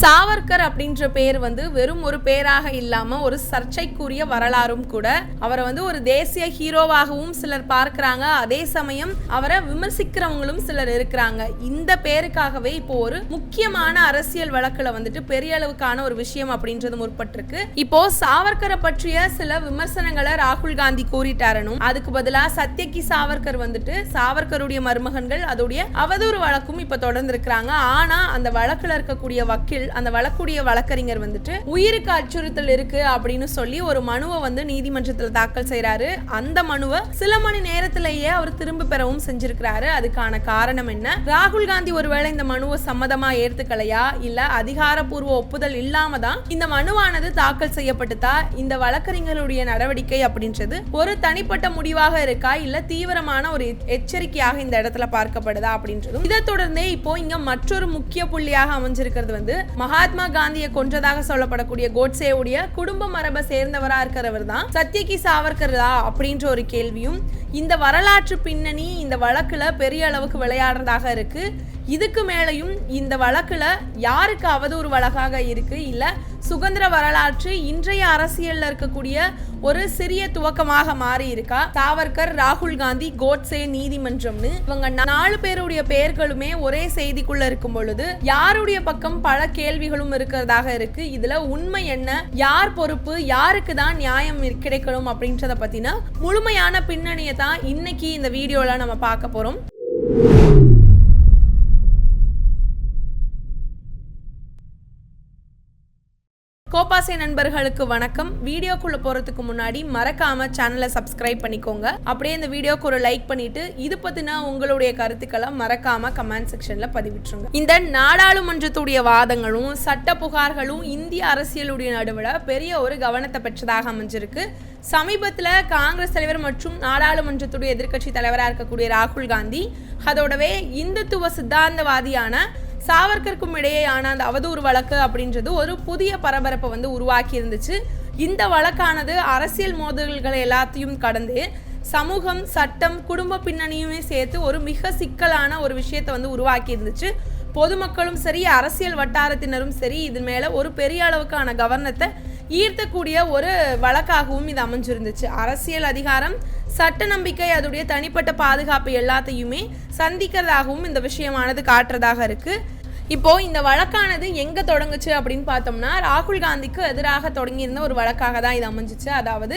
சாவர்கர் அப்படின்ற பேர் வந்து வெறும் ஒரு பேராக இல்லாமல் ஒரு சர்ச்சைக்குரிய வரலாறும் கூட. அவரை வந்து ஒரு தேசிய ஹீரோவாகவும் சிலர் பார்க்குறாங்க. அதே சமயம் அவரை விமர்சிக்கிறவங்களும் சிலர் இருக்கிறாங்க. இந்த பேருக்காகவே இப்போ ஒரு முக்கியமான அரசியல் வழக்கில் வந்துட்டு பெரிய அளவுக்கான ஒரு விஷயம் அப்படின்றது முற்பட்டிருக்கு. இப்போ சாவர்கரை பற்றிய சில விமர்சனங்களை ராகுல் காந்தி கூறிட்டாரனும் அதுக்கு பதிலாக சத்யகி சாவர்கர் வந்துட்டு சாவர்கருடைய மருமகன்கள் அதோடைய அவதூறு வழக்கும் இப்போ தொடர்ந்து இருக்கிறாங்க அந்த வழக்கில் இருக்கக்கூடிய வக்கீல் அந்த வழக்குடைய வழக்கறிஞர் வந்துட்டு உயிருக்கு அச்சுறுத்தல் இருக்கு அப்படின்னு சொல்லி ஒரு மனுவை வந்து நீதிமன்றத்தில் தாக்கல் செய்கிறாரு அந்த மனுவை சில மணி நேரத்திலேயே அவர் திரும்ப பெறவும் செஞ்சிருக்கிறாரு. அதுக்கான காரணம் என்ன? ராகுல் காந்தி ஒருவேளை இந்த மனுவை சம்மதமா ஏத்துக்கலையா? இல்ல அதிகாரப்பூர்வ ஒப்புதல் இல்லாம தான் இந்த மனுவானது தாக்கல் செய்யப்பட்டுதா? இந்த வழக்கறிஞருடைய நடவடிக்கை அப்படின்றது ஒரு தனிப்பட்ட முடிவாக இருக்கா? இல்ல தீவிரமான ஒரு எச்சரிக்கையாக இந்த இடத்துல பார்க்கப்படுதா? அப்படின்றதும் இதை தொடர்ந்தே இப்போ இங்க மற்றொரு முக்கிய புள்ளியாக அமைஞ்சிருக்கிறது வந்து மகாத்மா காந்தியை கொன்றதாக சொல்லப்படக்கூடிய கோட்சேவுடைய குடும்ப மரபை சேர்ந்தவரா இருக்கிறவர் தான் சத்யகி சாவர்கரா அப்படின்ற ஒரு கேள்வியும் இந்த வரலாற்று பின்னணி இந்த வழக்குல பெரிய அளவுக்கு விளையாடுறதாக இருக்கு. இதுக்கு மேலையும் இந்த வழக்குல யாருக்கு அவதூறு வழக்காக இருக்கு? இல்லை சுதந்திர வரலாற்று இன்றைய அரசியல்ல இருக்கக்கூடிய ஒரு சிறிய துவக்கமாக மாறி இருக்கா சாவர்கர் ராகுல் காந்தி கோட்சே நீதிமன்றம்னு. இவங்க நாலு பேருடைய பெயர்களுமே ஒரே செய்திக்குள்ள இருக்கும் பொழுது யாருடைய பக்கம் பல கேள்விகளும் இருக்கிறதாக இருக்கு. இதுல உண்மை என்ன? யார் பொறுப்பு? யாருக்கு தான் நியாயம் கிடைக்கணும் அப்படின்றத பத்தின முழுமையான பின்னணியை தான் இன்னைக்கு இந்த வீடியோல நம்ம பார்க்க போறோம். கோபாசை நண்பர்களுக்கு வணக்கம். வீடியோக்குள்ள போறதுக்கு முன்னாடி மறக்காம சேனலை சப்ஸ்கிரைப் பண்ணிக்கோங்க. அப்படியே இந்த வீடியோக்கு ஒரு லைக் பண்ணிட்டு இது பத்தின உங்களுடைய கருத்துக்களை மறக்காம கமெண்ட் செக்ஷன்ல பதிவிட்டுருங்க. இந்த நாடாளுமன்றத்துடைய வாதங்களும் சட்ட புகார்களும் இந்திய அரசியலுடைய நடுவில் பெரிய ஒரு கவனத்தை பெற்றதாக அமைஞ்சிருக்கு. சமீபத்தில் காங்கிரஸ் தலைவர் மற்றும் நாடாளுமன்றத்துடைய எதிர்க்கட்சி தலைவராக இருக்கக்கூடிய ராகுல் காந்தி அதோடவே இந்துத்துவ சித்தாந்தவாதியான சாவர்கருக்கும் இடையேயான அந்த அவதூறு வழக்கு அப்படின்றது ஒரு புதிய பரபரப்பை வந்து உருவாக்கி இருந்துச்சு. இந்த வழக்கானது அரசியல் மோதல்களை எல்லாத்தையும் கடந்து சமூகம் சட்டம் குடும்ப பின்னணியுமே சேர்த்து ஒரு மிக சிக்கலான ஒரு விஷயத்தை வந்து உருவாக்கி இருந்துச்சு. பொதுமக்களும் சரி அரசியல் வட்டாரத்தினரும் சரி இது மேலே ஒரு பெரிய அளவுக்கான கவனத்தை ஈர்த்தக்கூடிய ஒரு வழக்காகவும் இது அமைஞ்சிருந்துச்சு. அரசியல் அதிகாரம் சட்ட நம்பிக்கை அதோடைய தனிப்பட்ட பாதுகாப்பு எல்லாத்தையுமே சந்திக்கிறதாகவும் இந்த விஷயமானது காட்டுறதாக இருக்குது இப்போ இந்த வழக்கானது எங்க தொடங்குச்சு அப்படின்னு பார்த்தோம்னா ராகுல் காந்திக்கு எதிராக தொடங்கியிருந்த ஒரு வழக்காக தான் இது அமைஞ்சிச்சு. அதாவது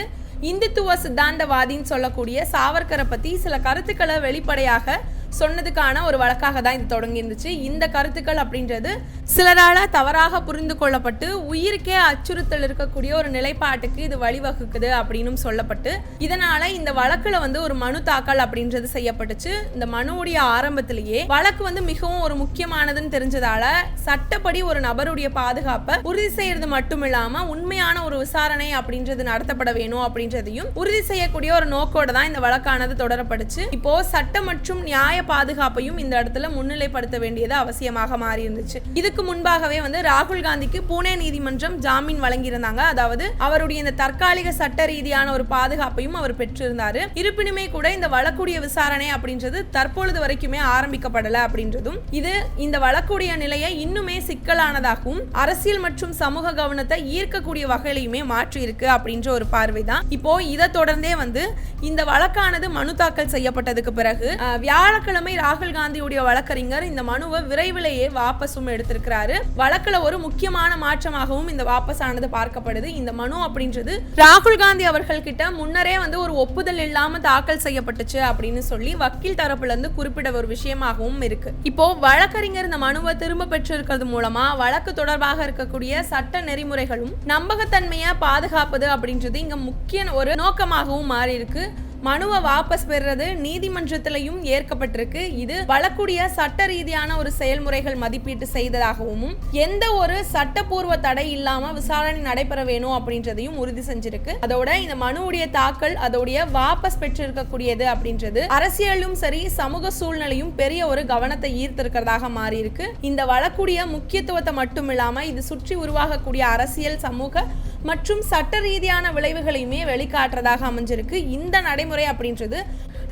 இந்துத்துவ சித்தாந்தவாதின்னு சொல்லக்கூடிய சாவர்கரை பத்தி சில கருத்துக்களை வெளிப்படையாக சொன்னதுக்கான ஒரு வழக்காக தான் இது தொடங்கி இருந்துச்சு இந்த கருத்துக்கள் அப்படின்றது சிலரால தவறாக புரிந்து கொள்ளப்பட்டு உயிருக்கே அச்சுறுத்தல் இருக்கக்கூடிய ஒரு நிலைப்பாட்டுக்கு இது வழிவகுக்குது அப்படின்னும் சொல்லப்பட்டு இதனால இந்த வழக்கில் வந்து ஒரு மனு தாக்கல் அப்படின்றது செய்யப்பட்டுச்சு. இந்த மனுவுடைய ஆரம்பத்திலேயே வழக்கு வந்து மிகவும் ஒரு முக்கியமானதுன்னு தெரிஞ்சதால சட்டப்படி ஒரு நபருடைய பாதுகாப்பை உறுதி செய்யறது மட்டும் இல்லாம உண்மையான ஒரு விசாரணை அப்படின்றது நடத்தப்பட வேணும் அப்படின்றதையும் உறுதி செய்யக்கூடிய ஒரு நோக்கோட தான் இந்த வழக்கானது தொடரப்படுச்சு இப்போ சட்டம் மற்றும் நியாய பாதுகாப்பையும் இந்த இடத்துல முன்னிலைப்படுத்த வேண்டியது அவசியமாக மாறி இருந்துச்சு இதுக்கு முன்பாகவே வந்து ராகுல் காந்திக்கு பூனே நீதிமன்றம் ஜாமீன் வழங்கியிருந்தாங்க. அதாவது அவருடைய இந்த தற்காலிக சட்ட ரீதியான ஒரு பாதுகாப்பையும் அவர் பெற்றிருந்தாரு. இருப்பினுமே கூட இந்த வழக்குடைய விசாரணை அப்படின்றது தற்பொழுது வரைக்குமே ஆரம்பிக்கப்படல அப்படின்றதும் இது இந்த வழக்குடைய நிலையை இன்னுமே சிக்கலானதாகவும் அரசியல் மற்றும் சமூக கவனத்தை ஈர்க்கக்கூடிய வகையிலையுமே மாற்றி இருக்கு அப்படின்ற ஒரு பார்வை தான் இப்போ இதை தொடர்ந்தே வந்து இந்த வழக்கானது மனு தாக்கல் செய்யப்பட்டதுக்கு பிறகு வியாழக்கிழமை வியாழக்கிழமை ராகுல் காந்தியுடைய வழக்கறிஞர் இந்த மனுவை விரைவிலேயே வாபஸும் எடுத்திருக்கிறாரு. வழக்குல ஒரு முக்கியமான மாற்றமாகவும் இந்த வாபஸானது பார்க்கப்படுது. இந்த மனு அப்படின்றது ராகுல் காந்தி அவர்கள் கிட்ட முன்னரே வந்து ஒரு ஒப்புதல் இல்லாம தாக்கல் செய்யப்பட்டுச்சு அப்படின்னு சொல்லி வக்கீல் தரப்புல இருந்து குறிப்பிட ஒரு விஷயமாகவும் இருக்கு. இப்போ வழக்கறிஞர் இந்த மனுவை திரும்ப பெற்றிருக்கிறது மூலமா வழக்கு தொடர்பாக இருக்கக்கூடிய சட்ட நெறிமுறைகளும் நம்பகத்தன்மையை பாதுகாப்பது அப்படின்றது இங்க முக்கிய ஒரு நோக்கமாகவும் மாறி இருக்கு மனுவை வாபஸ் பெறுறது நீதிமன்றத்திலையும் ஏற்கப்பட்டிருக்கு. இது வழக்குடைய சட்ட ரீதியான ஒரு செயல்முறைகள் மதிப்பீட்டு செய்ததாகவும் எந்த ஒரு சட்டப்பூர்வ தடை இல்லாம விசாரணை நடைபெற வேணும் அப்படின்றதையும் உறுதி செஞ்சிருக்கு. அதோட இந்த மனுவுடைய தாக்கல் அதோடைய வாபஸ் பெற்றிருக்கக்கூடியது அப்படின்றது அரசியலும் சரி சமூக சூழ்நிலையும் பெரிய ஒரு கவனத்தை ஈர்த்திருக்கிறதாக மாறி இருக்கு இந்த வழக்குடைய முக்கியத்துவத்தை மட்டும் இல்லாம இது சுற்றி உருவாகக்கூடிய அரசியல் சமூக மற்றும் சட்ட ரீதியான விளைவுகளையுமே வெளிக்காட்டுறதாக அமைஞ்சிருக்கு. இந்த நடைமுறை அப்படின்றது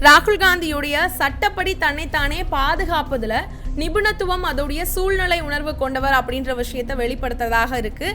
ராகுல் காந்தியுடைய சட்டப்படி தன்னைத்தானே பாதுகாப்பதில் நிபுணத்துவம் அதோடைய சூழ்நிலை உணர்வு கொண்டவர் அப்படின்ற விஷயத்தை வெளிப்படுத்துறதாக இருக்கு.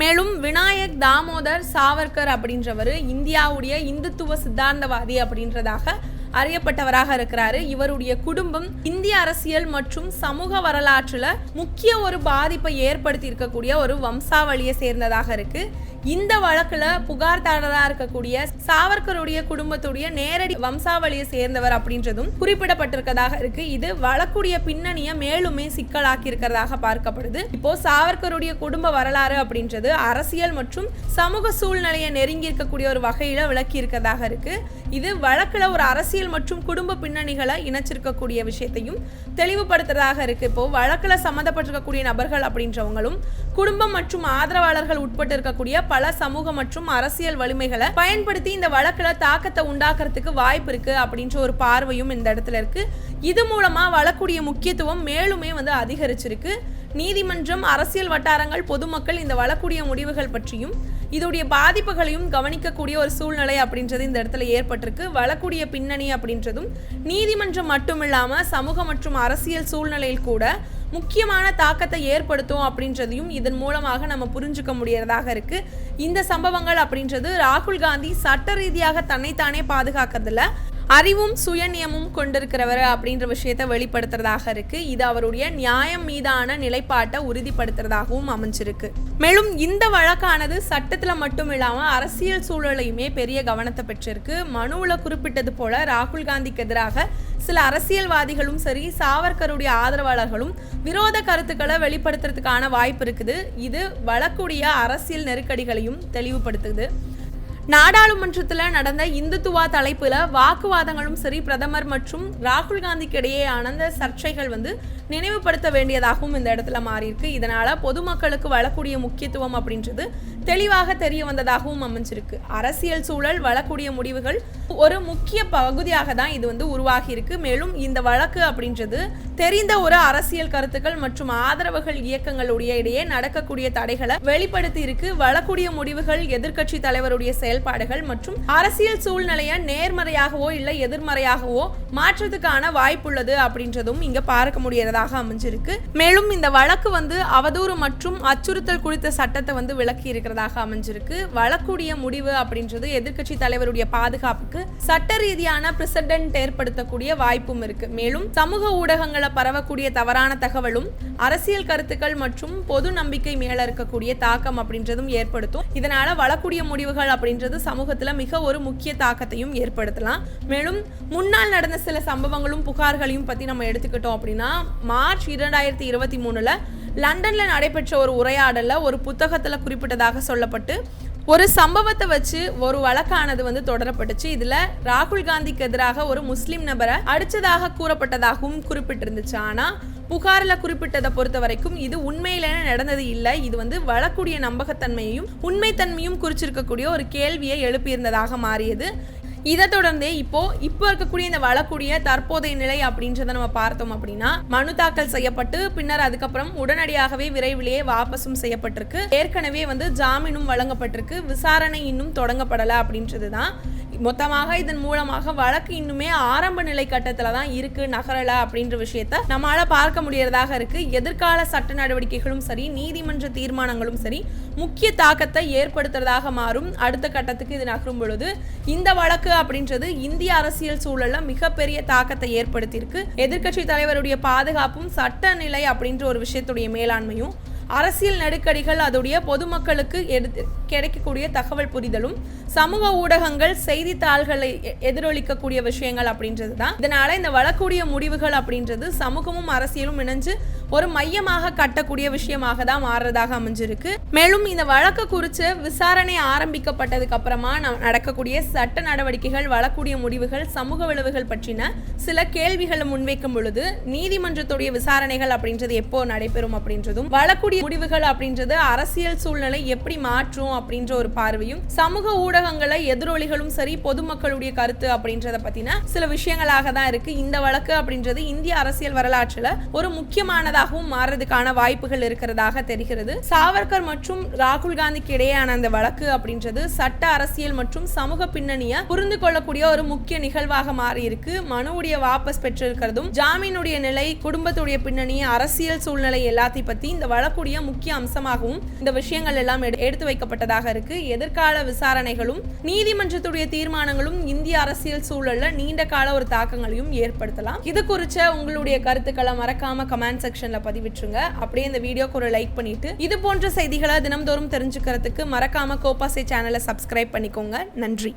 மேலும் விநாயக் தாமோதர் சாவர்கர் அப்படின்றவர் இந்தியாவுடைய இந்துத்துவ சித்தாந்தவாதி அப்படின்றதாக அறியப்பட்டவராக இருக்கிறாரு. இவருடைய குடும்பம் இந்திய அரசியல் மற்றும் சமூக வரலாற்றுல முக்கிய ஒரு பாதிப்பை ஏற்படுத்தி இருக்கக்கூடிய ஒரு வம்சாவளியை சேர்ந்ததாக இருக்கு. இந்த வழக்குல புகார்தாரராக இருக்கக்கூடிய சாவர்கருடைய குடும்பத்துடைய நேரடி வம்சாவளியை சேர்ந்தவர் அப்படின்றதும் குறிப்பிடப்பட்டிருக்கதாக இருக்கு. இது வழக்குடைய பின்னணியை மேலுமே சிக்கலாக்கி இருக்கிறதாக பார்க்கப்படுது. இப்போ சாவர்கருடைய குடும்ப வரலாறு அப்படின்றது அரசியல் மற்றும் சமூக சூழ்நிலையை நெருங்கி இருக்கக்கூடிய ஒரு வகையில விளக்கி இருக்கிறதாக இருக்கு. இது வழக்குல ஒரு அரசியல் மற்றும் குடும்ப பின்னணிகளை இணைச்சிருக்கக்கூடிய விஷயத்தையும் தெளிவுபடுத்துறதாக இருக்கு. இப்போ வழக்குல சம்மந்தப்பட்டிருக்கக்கூடிய நபர்கள் அப்படின்றவங்களும் குடும்பம் மற்றும் ஆதரவாளர்கள் உட்பட்டு இருக்கக்கூடிய பல சமூக மற்றும் அரசியல் வலிமைகளை பயன்படுத்தி இந்த வழக்குல தாக்கத்தை உண்டாக்குறதுக்கு வாய்ப்பு இருக்கு அப்படின்ற ஒரு பார்வையும் இந்த இடத்துல இருக்கு. இது மூலமா வழக்குடைய முக்கியத்துவம் மேலுமே வந்து அதிகரிச்சிருக்கு. நீதிமன்றம் அரசியல் வட்டாரங்கள் பொதுமக்கள் இந்த வழக்குடைய முடிவுகள் பற்றியும் இதோடைய பாதிப்புகளையும் கவனிக்கக்கூடிய ஒரு சூழ்நிலை அப்படின்றது இந்த இடத்துல ஏற்பட்டிருக்கு. வழக்குடைய பின்னணி அப்படின்றதும் நீதிமன்றம் மட்டும் இல்லாமல் சமூக மற்றும் அரசியல் சூழ்நிலையில் கூட முக்கியமான தாக்கத்தை ஏற்படுத்தும் அப்படின்றதையும் இதன் மூலமாக நம்ம புரிஞ்சுக்க முடியறதாக இருக்கு. இந்த சம்பவங்கள் அப்படின்றது ராகுல் காந்தி சட்ட ரீதியாக தன்னைத்தானே பாதுகாக்கிறதுல அறிவும் சுயநியமும் கொண்டிருக்கிறவர் அப்படின்ற விஷயத்தை வெளிப்படுத்துறதாக இருக்கு. இது அவருடைய நியாயம் மீதான நிலைப்பாட்டை உறுதிப்படுத்துறதாகவும் அமைஞ்சிருக்கு. மேலும் இந்த வழக்கானது சட்டத்துல மட்டும் இல்லாமல் அரசியல் சூழலையுமே பெரிய கவனத்தை பெற்றிருக்கு. மனுவில் குறிப்பிட்டது போல ராகுல் காந்திக்கு எதிராக சில அரசியல்வாதிகளும் சரி சாவர்கருடைய ஆதரவாளர்களும் விரோத கருத்துக்களை வெளிப்படுத்துறதுக்கான வாய்ப்பு இருக்குது. இது வழக்குடைய அரசியல் நெருக்கடிகளையும் தெளிவுபடுத்துது. நாடாளுமன்றத்தில் நடந்த இந்துத்துவா தலைப்பில் வாக்குவாதங்களும் சரி பிரதமர் மற்றும் ராகுல் காந்திக்கு இடையே ஆனந்த சர்ச்சைகள் வந்து நினைவுபடுத்த வேண்டியதாகவும் இந்த இடத்துல மாறியிருக்கு. இதனால பொதுமக்களுக்கு வழக்கூடிய முக்கியத்துவம் அப்படின்றது தெளிவாக தெரிய வந்ததாகவும் அமைஞ்சிருக்கு. அரசியல் சூழல் வழக்கூடிய முடிவுகள் ஒரு முக்கிய பகுதியாக தான் இது வந்து உருவாகி இருக்கு. மேலும் இந்த வழக்கு அப்படின்றது தெரிந்த ஒரு அரசியல் கருத்துக்கள் மற்றும் ஆதரவுகள் இயக்கங்களுடைய இடையே நடக்கக்கூடிய தடைகளை வெளிப்படுத்தி இருக்கு. வழக்கூடிய முடிவுகள் எதிர்கட்சி தலைவருடைய செயல்பாடுகள் மற்றும் அரசியல் சூழ்நிலையை நேர்மறையாகவோ இல்லை எதிர்மறையாகவோ மாற்றத்துக்கான வாய்ப்புள்ளது அப்படின்றதும் இங்க பார்க்க முடியறதாக அமைஞ்சிருக்கு. மேலும் இந்த வழக்கு வந்து அவதூறு மற்றும் அச்சுறுத்தல் குறித்த சட்டத்தை வந்து விளக்கி இருக்கிறதாக அமைஞ்சிருக்கு. வழக்குடைய முடிவு அப்படின்றது எதிர்க்கட்சி தலைவருடைய பாதுகாப்புக்கு சட்ட ரீதியான பிரசிடென்ட் ஏற்படுத்தக்கூடிய வாய்ப்பும் இருக்கு. மேலும் சமூக ஊடகங்களை பரவக்கூடிய தவறான தகவலும் அரசியல் கருத்துக்கள் மற்றும் பொது நம்பிக்கை மேல இருக்கக்கூடிய தாக்கம் அப்படின்றதும் ஏற்படுத்தும். இதனால வழக்குடைய முடிவுகள் அப்படின்றது சமூகத்துல மிக ஒரு முக்கிய தாக்கத்தையும் ஏற்படுத்தலாம். மேலும் முன்னால் நடந்த சில சம்பவங்களும் புகார்களையும் பத்தி நம்ம எடுத்துக்கிட்டோம் அப்படின்னா மார்ச் இரண்டாயிரத்தி இருபத்தி மூணுல லண்டனில் நடைபெற்ற ஒரு உரையாடலில் ஒரு புத்தகத்தில் குறிப்பிட்டதாக சொல்லப்பட்டு ஒரு சம்பவத்தை வச்சு ஒரு வழக்கானது வந்து தொடரப்பட்டுச்சு. இதுல ராகுல் காந்திக்கு எதிராக ஒரு முஸ்லீம் நபரை அடிச்சதாக கூறப்பட்டதாகவும் குறிப்பிட்டிருந்துச்சு. ஆனா புகாரில் குறிப்பிட்டதை பொறுத்த வரைக்கும் இது உண்மையிலே நடந்தது இல்லை. இது வந்து வழக்கூடிய நம்பகத்தன்மையையும் உண்மைத்தன்மையும் குறிச்சிருக்கக்கூடிய ஒரு கேள்வியை எழுப்பியிருந்ததாக மாறியது. இதை தொடர்ந்தே இப்போ இப்போ இருக்கக்கூடிய இந்த வழக்கூடிய தற்போதைய நிலை அப்படின்றத நம்ம பார்த்தோம் அப்படின்னா மனு தாக்கல் செய்யப்பட்டு பின்னர் அதுக்கப்புறம் உடனடியாகவே விரைவிலேயே வாபஸும் செய்யப்பட்டிருக்கு. ஏற்கனவே வந்து ஜாமீனும் வழங்கப்பட்டிருக்கு. விசாரணை இன்னும் தொடங்கப்படலை அப்படின்றது தான் மொத்தமாக இதன் மூலமாக வழக்கு இன்னுமே ஆரம்ப நிலை கட்டத்தில் தான் இருக்கு நகரல அப்படின்ற விஷயத்த நம்மளால பார்க்க முடியறதாக இருக்கு. எதிர்கால சட்ட நடவடிக்கைகளும் சரி நீதிமன்ற தீர்மானங்களும் சரி முக்கிய தாக்கத்தை ஏற்படுத்துறதாக மாறும். அடுத்த கட்டத்துக்கு இது நகரும் பொழுது இந்த வழக்கு அப்படின்றது இந்திய அரசியல் சூழல்ல மிகப்பெரிய தாக்கத்தை ஏற்படுத்தியிருக்கு. எதிர்க்கட்சி தலைவருடைய பாதுகாப்பும் சட்ட நிலை அப்படின்ற ஒரு விஷயத்துடைய மேலாண்மையும் அரசியல் நெருக்கடிகள் அதோடைய பொதுமக்களுக்கு எடுத்து கிடைக்கக்கூடிய தகவல் புரிதலும் சமூக ஊடகங்கள் செய்தித்தாள்களை எ- எதிரொலிக்கக்கூடிய விஷயங்கள் அப்படின்றது தான் இதனால இந்த வளக்கூடிய முடிவுகள் அப்படின்றது சமூகமும் அரசியலும் இணைஞ்சு ஒரு மையமாக கட்டக்கூடிய விஷயமாக தான் மாறுறதாக அமைஞ்சிருக்கு. மேலும் இந்த வழக்கு குறித்து விசாரணை ஆரம்பிக்கப்பட்டதுக்கு அப்புறமா நடக்கக்கூடிய சட்ட நடவடிக்கைகள் வழக்கூடிய முடிவுகள் சமூக விளைவுகள் பற்றின சில கேள்விகளை முன்வைக்கும் பொழுது நீதிமன்றத்துடைய விசாரணைகள் அப்படின்றது எப்போ நடைபெறும் அப்படின்றதும் வழக்கூடிய முடிவுகள் அப்படின்றது அரசியல் சூழ்நிலை எப்படி மாற்றும் அப்படின்ற ஒரு பார்வையும் சமூக ஊடகங்களை எதிரொலிகளும் சரி பொதுமக்களுடைய கருத்து அப்படின்றத பத்தின சில விஷயங்களாக தான் இருக்கு. இந்த வழக்கு அப்படின்றது இந்திய அரசியல் வரலாற்றுல ஒரு முக்கியமானதாக அரசியலாகவும் மாறுறதுக்கான வாய்ப்புகள் இருக்கிறதாக தெரிகிறது. சாவர்கர் மற்றும் ராகுல் காந்திக்கு இடையேயான அந்த வழக்கு அப்படின்றது சட்ட அரசியல் மற்றும் சமூக பின்னணியை புரிந்து கொள்ளக்கூடிய ஒரு முக்கிய நிகழ்வாக மாறி இருக்கு மனுவுடைய வாபஸ் பெற்றிருக்கிறதும் ஜாமீனுடைய நிலை குடும்பத்துடைய பின்னணி அரசியல் சூழ்நிலை எல்லாத்தையும் பத்தி இந்த வழக்குடைய முக்கிய அம்சமாகவும் இந்த விஷயங்கள் எல்லாம் எடுத்து வைக்கப்பட்டதாக இருக்கு. எதிர்கால விசாரணைகளும் நீதிமன்றத்துடைய தீர்மானங்களும் இந்திய அரசியல் சூழல்ல நீண்ட கால ஒரு தாக்கங்களையும் ஏற்படுத்தலாம். இது குறித்த உங்களுடைய கருத்துக்களை மறக்காம கமெண்ட் செக்ஷன் செக்ஷன்ல பதிவிட்டுருங்க. அப்படியே இந்த வீடியோக்கு ஒரு லைக் பண்ணிட்டு இது போன்ற செய்திகளை தினம்தோறும் தெரிஞ்சுக்கிறதுக்கு மறக்காம கோபாசே சேனலை சப்ஸ்கிரைப் பண்ணிக்கோங்க. நன்றி.